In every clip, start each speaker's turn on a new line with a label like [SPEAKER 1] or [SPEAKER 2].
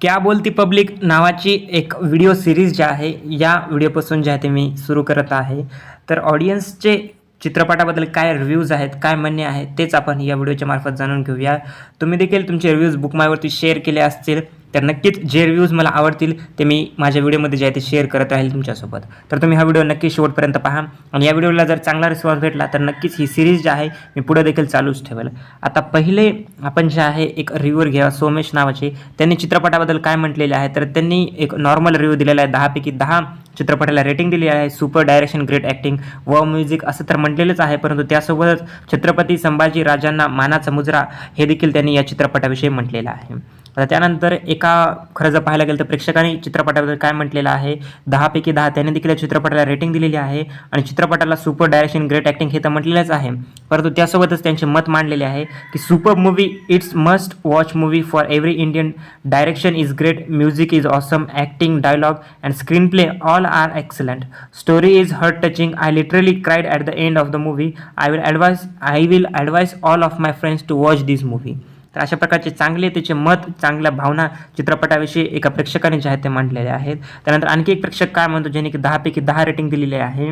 [SPEAKER 1] क्या बोलती पब्लिक नावाची एक व्हिडिओ सिरीज जी आहे या व्हिडिओपासून जे आहे ते मी सुरू करत आहे. तर ऑडियन्सचे चित्रपटाबद्दल काय रिव्ह्यूज आहेत काय म्हणणे आहे तेच आपण या व्हिडिओच्या मार्फत जाणून घेऊया. तुम्ही देखील तुमचे रिव्ह्यूज बुकमायवरती शेअर केले असतील. तर नक्कीच जे रिव्ह्यूज मला आवडतील ते मी माझ्या व्हिडिओमध्ये जे आहे ते शेअर करत राहील तुमच्यासोबत. तर तुम्ही हा व्हिडिओ नक्की शेवटपर्यंत पहा. आणि या व्हिडिओला जर चांगला रिस्पॉन्स भेटला तर नक्कीच ही सिरीज जी आहे मी पुढे देखील चालूच ठेवेल. आता पहिले आपण जे आहे एक रिव्ह्यूवर घ्या सोमेश नावाचे. त्यांनी चित्रपटाबद्दल काय म्हटलेले आहे तर त्यांनी एक नॉर्मल रिव्ह्यू दिलेला आहे. दहापैकी दहा चित्रपटाला रेटिंग दिली आहे. सुपर डायरेक्शन ग्रेट ॲक्टिंग व म्युझिक असं तर म्हटलेलंच आहे परंतु त्यासोबतच छत्रपती संभाजी राजांना मानाचा मुजरा हे देखील त्यांनी या चित्रपटाविषयी म्हटलेलं आहे. आता त्यानंतर एका खरं जर पाहायला गेलं तर प्रेक्षकांनी चित्रपटाबद्दल काय म्हटलेलं आहे? दहापैकी दहा त्याने देखील या चित्रपटाला रेटिंग दिलेली आहे आणि चित्रपटाला सुपर डायरेक्शन ग्रेट ॲक्टिंग हे तर म्हटलेलंच आहे. परंतु त्यासोबतच त्यांचे मत मांडलेले आहे की super movie it's must watch movie for every Indian direction is great music is awesome acting dialogue and screen play all are excellent story is heart touching I literally cried at the end of the movie I will advise I will advise all of my friends to watch this movie तर अशा प्रकारचे चांगले त्याचे मत चांगल्या भावना चित्रपटाविषयी एका प्रेक्षकाने जे आहेत ते मांडलेले आहेत. त्यानंतर आणखी एक प्रेक्षक काय म्हणतो ज्याने की दहापैकी दहा रेटिंग दिलेली आहे.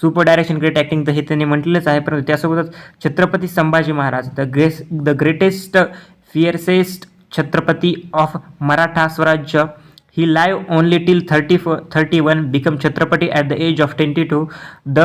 [SPEAKER 1] सुपर डायरेक्शन ग्रेट ॲक्टिंग तर हे त्यांनी म्हटलेलंच आहे. परंतु त्यासोबतच Chhatrapati Sambhaji Maharaj the grace the greatest fiercest Chhatrapati of Maratha Swarajya. He live only till thirty फ thirty one become Chhatrapati at the age of twenty two the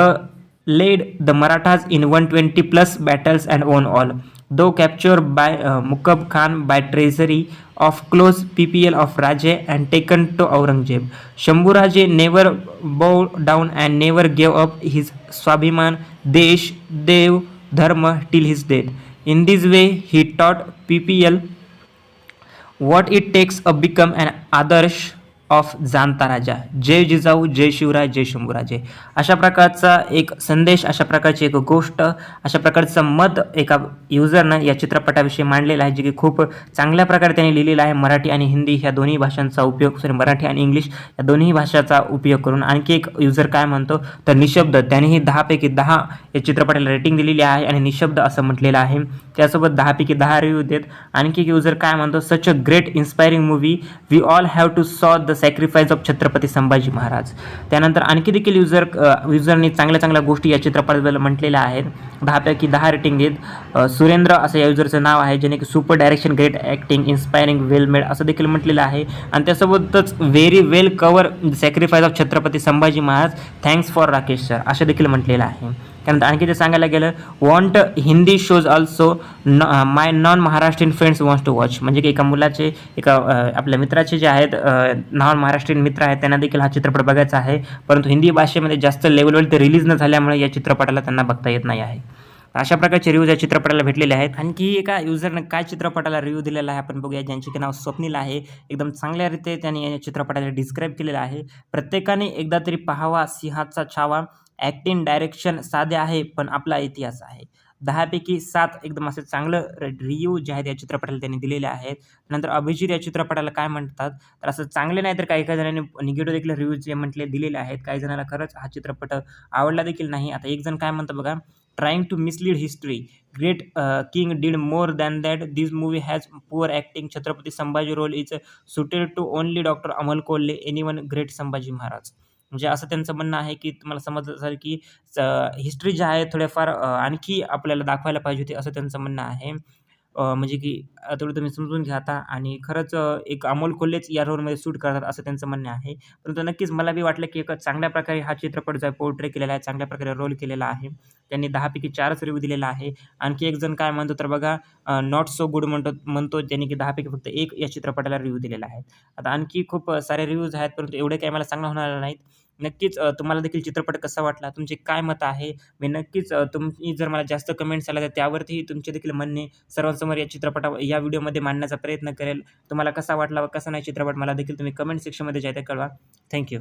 [SPEAKER 1] led the Marathas in 120 plus battles and won all. Though captured by uh, Mukab Khan by treasury of close PPL of Rajay and taken to Aurangzeb, Shambhu Rajay never bowed down and never gave up his Swabhiman, Desh, Dev, Dharma till his death. In this way, he taught PPL what it takes to become an Adarsh of Janata Raja जय जिजाऊ जय शिवराय जय शंभूराजे अशा प्रकारचा एक संदेश अशा प्रकारची एक गोष्ट अशा प्रकारचं मत एका युजरनं या चित्रपटाविषयी मांडलेलं आहे जे की खूप चांगल्या प्रकारे त्यांनी लिहिलेलं आहे. मराठी आणि हिंदी ह्या दोन्ही भाषांचा उपयोग सॉरी मराठी आणि इंग्लिश या दोन्ही भाषाचा उपयोग करून आणखी एक युजर काय म्हणतो तर निशब्द. त्यांनीही दहापैकी दहा या चित्रपटाला रेटिंग दिलेली आहे आणि निशब्द असं म्हटलेलं आहे. त्यासोबत दहापैकी दहा रिव्ह्यू देत. आणखी एक युजर काय म्हणतो such a great inspiring movie we all have to saw the sacrifice of Chhatrapati Sambhaji Maharaj. त्यानंतर आणखी देखील युजर युजरनी चांगल्या चांगल्या गोष्टी या चित्रपटाबद्दल म्हटलेल्या आहेत. दहापैकी दहा रेटिंग देत सुरेंद्र असं या युजरचं नाव आहे ज्याने की super direction great acting inspiring well made असं देखील म्हटलेलं आहे. आणि त्यासोबतच very well cover sacrifice of Chhatrapati Sambhaji Maharaj. Thanks for Rakesh sir असं देखील म्हटलेलं आहे. त्यानंतर आणखी ते सांगायला गेलं want Hindi shows also my non Maharashtrian friends wants to watch म्हणजे की एका मुलाचे एका आपल्या मित्राचे जे आहेत नॉन महाराष्ट्रीयन मित्र आहेत त्यांना देखील हा चित्रपट बघायचा आहे. परंतु हिंदी भाषेमध्ये जास्त लेवलवर ते रिलीज न झाल्यामुळे या चित्रपटाला त्यांना बघता येत नाही आहे. अशा प्रकारचे रिव्ह्यूज या चित्रपटाला भेटलेले आहेत. आणखी एका युजरनं काय चित्रपटाला रिव्ह्यू दिलेला आहे आपण बघूया. ज्यांचे की नाव स्वप्नील आहे एकदम चांगल्या रीते त्यांनी या चित्रपटाला डिस्क्राईब केलेलं आहे. प्रत्येकाने एकदा तरी पाहावा सिंहाचा छावा. ॲक्टिंग डायरेक्शन साधे आहे पण आपला इतिहास आहे. दहापैकी सात एकदम असं चांगलं रिव्ह्यू जे आहेत या चित्रपटाला त्यांनी दिलेले आहेत. नंतर अभिजित या चित्रपटाला काय म्हणतात? तर असं चांगले नाही तर काही काही जणांनी निगेटिव्ह देखील रिव्ह्यू जे म्हटले दिलेले आहेत. काही जणांना खरंच हा चित्रपट आवडला देखील नाही. आता एक जण काय म्हणतं बघा? Trying to mislead history great king did more than that this movie has poor acting Chhatrapati Sambhaji role is suited to only doctor Amol Kolhe any one great Sambhaji Maharaj म्हणजे असं त्यांचं म्हणणं आहे की तुम्हाला समजलं असेल की हिस्ट्री ज्या आहे थोड्याफार आणखी आपल्याला दाखवायला पाहिजे होती असं त्यांचं म्हणणं आहे. म्हणजे की तेवढं तुम्ही समजून घ्या आता आणि खरंच एक अमोल कोल्हेच या रोलमध्ये सूट करतात असं त्यांचं म्हणणं आहे. परंतु नक्कीच मला बी वाटलं की एक चांगल्या प्रकारे हा चित्रपट जो आहे पोर्ट्रे केलेला आहे चांगल्या प्रकारे रोल केलेला आहे. त्यांनी दहापैकी चारच रिव्ह्यू दिलेला आहे. आणखी एक जण काय म्हणतो तर बघा नॉट सो गुड म्हणतो म्हणतो ज्यांनी की दहापैकी फक्त एक या चित्रपटाला रिव्ह्यू दिलेला आहे. आता आणखी खूप सारे रिव्ह्यूज आहेत परंतु एवढे काही मला चांगलं होणार नाहीत. नक्कीच तुम्हाला देखील चित्रपट कसा वाटला? तुमचे काय मत आहे? मी नक्कीच तुम्ही जर मला जास्त कमेंट्स आल्या तर त्यावरती तुमचे देखील म्हणणे सर्वांसमोर या चित्रपटा या व्हिडिओमध्ये मांडण्याचा प्रयत्न करेल. तुम्हाला कसा वाटला व कसा नाही चित्रपट मला देखील तुम्ही कमेंट सेक्शनमध्ये जायचं कळवा. थँक्यू